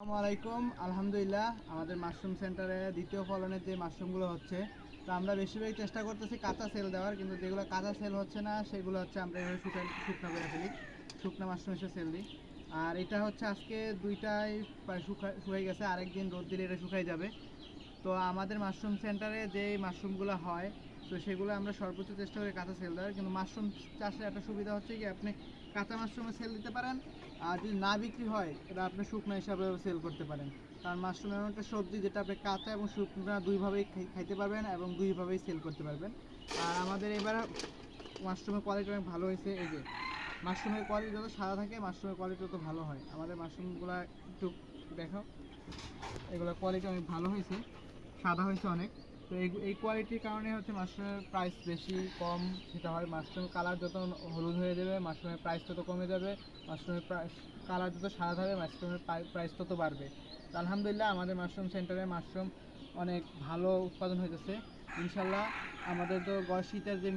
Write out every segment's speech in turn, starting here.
আলাইকুম। আলহামদুলিল্লাহ, আমাদের মাশরুম সেন্টারে দ্বিতীয় ফলনের যে মাশরুমগুলো হচ্ছে, তো আমরা বেশিরভাগ চেষ্টা করতেছি কাঁচা সেল দেওয়ার, কিন্তু যেগুলো কাঁচা সেল হচ্ছে না, সেগুলো হচ্ছে আমরা এভাবে শুকাই শুকনো করে ফেলি। শুকনো মাশরুম এসে সেল দিই। আর এটা হচ্ছে আজকে দুইটাই প্রায় শুকা, শুকাই গেছে, আরেকদিন রোদ দিলে এটা শুকাই যাবে। তো আমাদের মাশরুম সেন্টারে যে মাশরুমগুলো হয় তো সেগুলো আমরা সর্বোচ্চ চেষ্টা করি কাঁচা সেল দেওয়ার। কিন্তু মাশরুম চাষের একটা সুবিধা হচ্ছে কি, আপনি কাঁচা মাশরুমে সেল দিতে পারেন, আর যদি না বিক্রি হয় এটা আপনি শুকনো হিসাবে সেল করতে পারেন। কারণ মাশরুম এমন একটা সবজি যেটা আপনি কাঁচা এবং শুকনো দুইভাবেই খাই- খাইতে পারবেন এবং দুইভাবেই সেল করতে পারবেন। আর আমাদের এবার মাশরুমের কোয়ালিটি অনেক ভালো হয়েছে, এই যে মাশরুমের কোয়ালিটি যত সাদা থাকে, মাশরুমের কোয়ালিটি তত ভালো হয়। আমাদের মাশরুমগুলো একটু দেখো এগুলো কোয়ালিটি অনেক ভালো হয়েছে, সাদা হয়েছে অনেক। তো এই এই কোয়ালিটির কারণে হচ্ছে মাশরুমের প্রাইস বেশি কম। সেটা হয় মাশরুম কালার যত হলুদ হয়ে যাবে, মাশরুমের প্রাইস তত কমে যাবে। মাশরুমের প্রাইস কালার যত সাদা হবে মাশরুমের প্রাইস তত বাড়বে। তো আলহামদুলিল্লাহ, আমাদের মাশরুম সেন্টারে মাশরুম অনেক ভালো উৎপাদন হইতেছে। ইনশাল্লাহ আমাদের তো গড় শীতের যে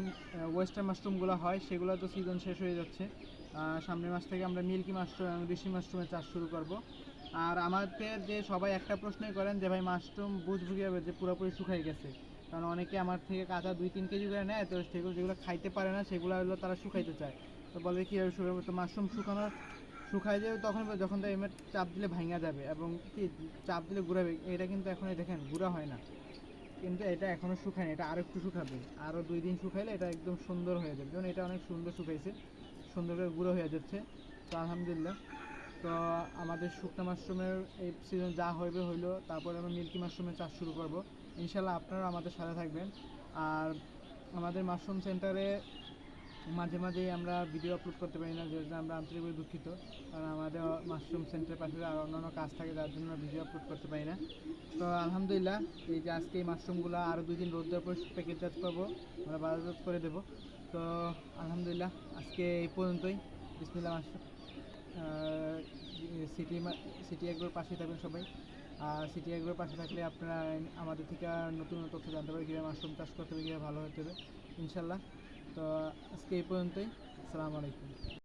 ওয়েস্টার্ন মাশরুমগুলো হয়, সেগুলো তো সিজন শেষ হয়ে যাচ্ছে। সামনের মাস থেকে আমরা মিল্কি মাশরুম এবং ঋষি মাশরুমের চাষ শুরু করব। আর আমাদের যে সবাই একটা প্রশ্নই করেন যে, ভাই, মাশরুম বুঝব কীভাবে যে পুরোপুরি শুকাই গেছে? কারণ অনেকে আমার থেকে কাঁচা দুই তিন কেজি করে নেয়, তো সেগুলো, যেগুলো খাইতে পারে না, সেগুলো হলো তারা শুকাইতে চায়। তো বলে কীভাবে শুকাবো? তো মাশরুম শুকানোর শুকাই যাবে তখন যখন তো এমনি চাপ দিলে ভাঙা যাবে এবং কি চাপ দিলে ঘুরাবে, এটা কিন্তু এখন দেখেন গুঁড়া হয় না। কিন্তু এটা এখনও শুকায়নি এটা আরও একটু শুকাবে। আরও দুই দিন শুকাইলে এটা একদম সুন্দর হয়ে যাবে। যেমন এটা অনেক সুন্দর শুকাইছে, সুন্দর করে গুঁড়ো হয়ে যাচ্ছে। তো আলহামদুলিল্লাহ। তো আমাদের শুকনা মাশরুমের এই সিজন যা হইবে হইল, তারপরে আমরা মিল্কি মাশরুমের চাষ শুরু করব। ইনশাল্লাহ আপনারাও আমাদের সাথে থাকবেন। আর আমাদের মাশরুম সেন্টারে মাঝে মাঝেই আমরা ভিডিও আপলোড করতে পারি না যেটা আমরা আন্তরিকভাবে দুঃখিত। কারণ আমাদের মাশরুম সেন্টারের পাশে আর অন্যান্য কাজ থাকে, যার জন্য ভিডিও আপলোড করতে পারি না। তো আলহামদুলিল্লাহ, এই যে আজকে এই মাশরুমগুলো আরও দুই দিন রোদ দেওয়ার পর প্যাকেটজাত করব, আমরা বাজারজাত করে দেবো। তো আলহামদুলিল্লাহ, আজকে এই পর্যন্তই। বিসমিল্লা মাশরুম। সিটি সিটি এগ্রোর পাশে থাকবেন সবাই। আর সিটি এগ্রোর পাশে থাকলে আপনারা আমাদের থেকে নতুন তথ্য জানতে পারবেন, কীভাবে মাশরুম চাষ করতে হবে, কীভাবে ভালো হতে হবে, ইনশাল্লাহ। তো আজকে এই পর্যন্তই। আসসালামু আলাইকুম।